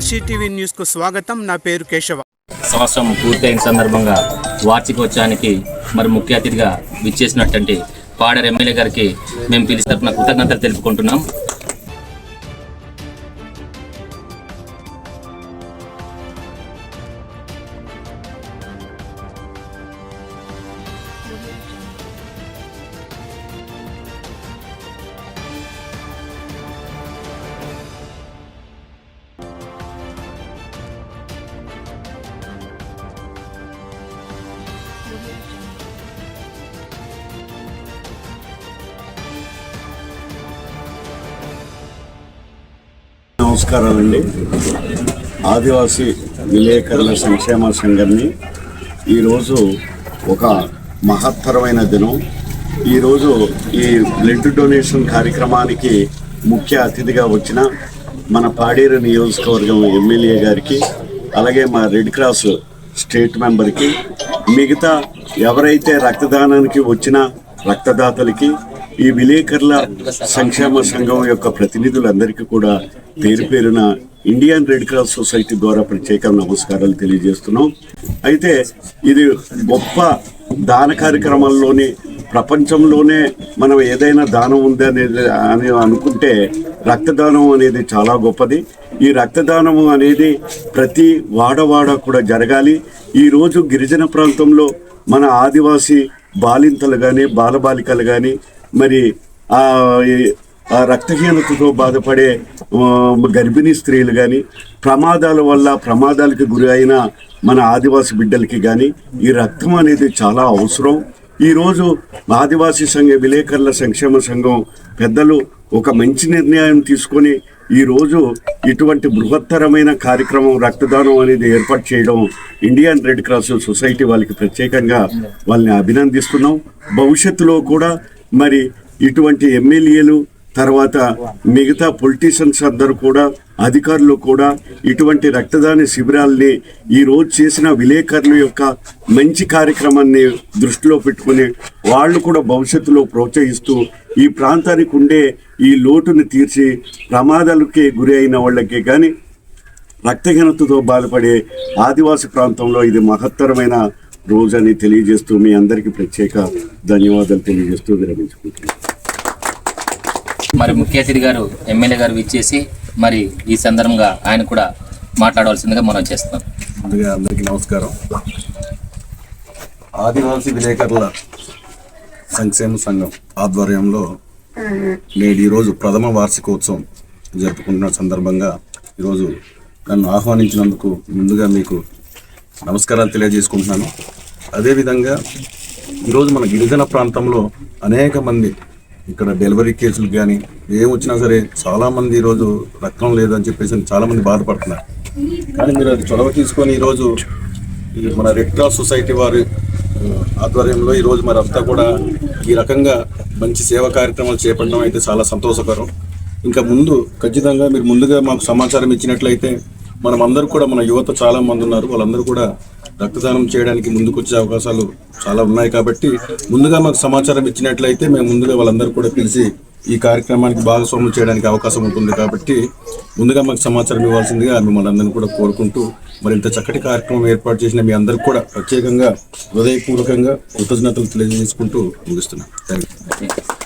RCTV న్యూస్కు స్వాగతం. నా పేరు కేశవ. సంవత్సరం పూర్తయిన సందర్భంగా వార్షికోత్సవానికి మరి ముఖ్య అతిథిగా విచ్చేసినటువంటి పాడర్ ఎమ్మెల్యే గారికి మేము పిలిచి తరపున కృతజ్ఞతలు తెలుపుకుంటున్నాం. నమస్కారాలండి. ఆదివాసీ విలేకరుల సంక్షేమ సంఘాన్ని ఈరోజు ఒక మహత్తరమైన దినం. ఈరోజు ఈ బ్లడ్ డొనేషన్ కార్యక్రమానికి ముఖ్య అతిథిగా వచ్చిన మన పాడేరు నియోజకవర్గం ఎమ్మెల్యే గారికి అలాగే మా రెడ్ క్రాస్ స్టేట్ మెంబర్కి మిగతా ఎవరైతే రక్తదానానికి వచ్చిన రక్తదాతలకి ఈ విలేకరుల సంక్షేమ సంఘం యొక్క ప్రతినిధులందరికీ కూడా పేరు పేరున ఇండియన్ రెడ్ క్రాస్ సొసైటీ ద్వారా ప్రత్యేక నమస్కారాలు తెలియజేస్తున్నాం. అయితే ఇది గొప్ప దాన కార్యక్రమాల్లోని ప్రపంచంలోనే మనం ఏదైనా దానం ఉంది అనేది అని అనుకుంటే రక్తదానం అనేది చాలా గొప్పది. ఈ రక్తదానం అనేది ప్రతి వాడవాడ కూడా జరగాలి. ఈరోజు గిరిజన ప్రాంతంలో మన ఆదివాసీ బాలింతలు కానీ బాలబాలికలు కానీ మరి ఆ ఈ- రక్తహీనతతో బాధపడే గర్భిణీ స్త్రీలు కానీ ప్రమాదాల వల్ల ప్రమాదాలకు గురి అయిన మన ఆదివాసి బిడ్డలకి కానీ ఈ రక్తం అనేది చాలా అవసరం. ఈరోజు ఆదివాసీ సంఘ విలేకరుల సంక్షేమ సంఘం పెద్దలు ఒక మంచి నిర్ణయం తీసుకొని ఈరోజు ఇటువంటి బృహత్తరమైన కార్యక్రమం రక్తదానం అనేది ఏర్పాటు చేయడం ఇండియన్ రెడ్ క్రాస్ సొసైటీ వాళ్ళకి ప్రత్యేకంగా వాళ్ళని అభినందిస్తున్నాం. భవిష్యత్తులో కూడా మరి ఇటువంటి ఎమ్మెల్యేలు తర్వాత మిగతా పొలిటీషియన్స్ అందరూ కూడా అధికారులు కూడా ఇటువంటి రక్తదాన శిబిరాల్ని ఈ రోజు చేసిన విలేకరుల యొక్క మంచి కార్యక్రమాన్ని దృష్టిలో పెట్టుకుని వాళ్ళు కూడా భవిష్యత్తులో ప్రోత్సహిస్తూ ఈ ప్రాంతానికి ఉండే ఈ లోటుని తీర్చి ప్రమాదాలకి గురి అయిన వాళ్ళకి కానీ రక్తహీనతతో బాధపడే ఆదివాసి ప్రాంతంలో ఇది మహత్తరమైన రోజని తెలియజేస్తూ మీ అందరికీ ప్రత్యేక ధన్యవాదాలు తెలియజేస్తూ విరమించుకుంటున్నాను. మరి ముఖ్య అతిథి గారు ఎమ్మెల్యే గారు విచ్చేసి మరి ఈ సందర్భంగా ఆయన కూడా మాట్లాడవలసిందిగా మనం చేస్తున్నాం. ముందుగా అందరికీ నమస్కారం. ఆదివాసీ విలేకరుల సంక్షేమ సంఘం ఆధ్వర్యంలో నేడు ఈరోజు ప్రథమ వార్షికోత్సవం జరుపుకుంటున్న సందర్భంగా ఈరోజు నన్ను ఆహ్వానించినందుకు ముందుగా మీకు నమస్కారాలు తెలియజేసుకుంటున్నాను. అదేవిధంగా ఈరోజు మన గిరిజన ప్రాంతంలో అనేక మంది ఇక్కడ డెలివరీ కేసులు కానీ ఏం వచ్చినా సరే చాలామంది ఈరోజు రక్తం లేదని చెప్పేసి చాలామంది బాధపడుతున్నారు. కానీ మీరు అది చొరవ తీసుకొని ఈరోజు ఈ మన రెడ్ క్రాస్ సొసైటీ వారి ఆధ్వర్యంలో ఈరోజు మరి అంతా కూడా ఈ రకంగా మంచి సేవా కార్యక్రమాలు చేపట్టడం అయితే చాలా సంతోషకరం. ఇంకా ముందు ఖచ్చితంగా మీరు ముందుగా మాకు సమాచారం ఇచ్చినట్లయితే మనం అందరూ కూడా మన యువత చాలా మంది ఉన్నారు. వాళ్ళందరూ కూడా రక్తదానం చేయడానికి ముందుకొచ్చే అవకాశాలు చాలా ఉన్నాయి కాబట్టి ముందుగా మాకు సమాచారం ఇచ్చినట్లయితే మేము ముందుగా వాళ్ళందరూ కూడా పిలిచి ఈ కార్యక్రమానికి భాగస్వామ్యం చేయడానికి అవకాశం ఉంటుంది కాబట్టి ముందుగా మాకు సమాచారం ఇవ్వాల్సిందిగా మిమ్మల్ని అందరినీ కూడా కోరుకుంటూ మరి ఇంత చక్కటి కార్యక్రమం ఏర్పాటు చేసిన మీ అందరికి కూడా ప్రత్యేకంగా హృదయపూర్వకంగా కృతజ్ఞతలు తెలియజేసుకుంటూ ముగిస్తున్నాను థ్యాంక్ యూ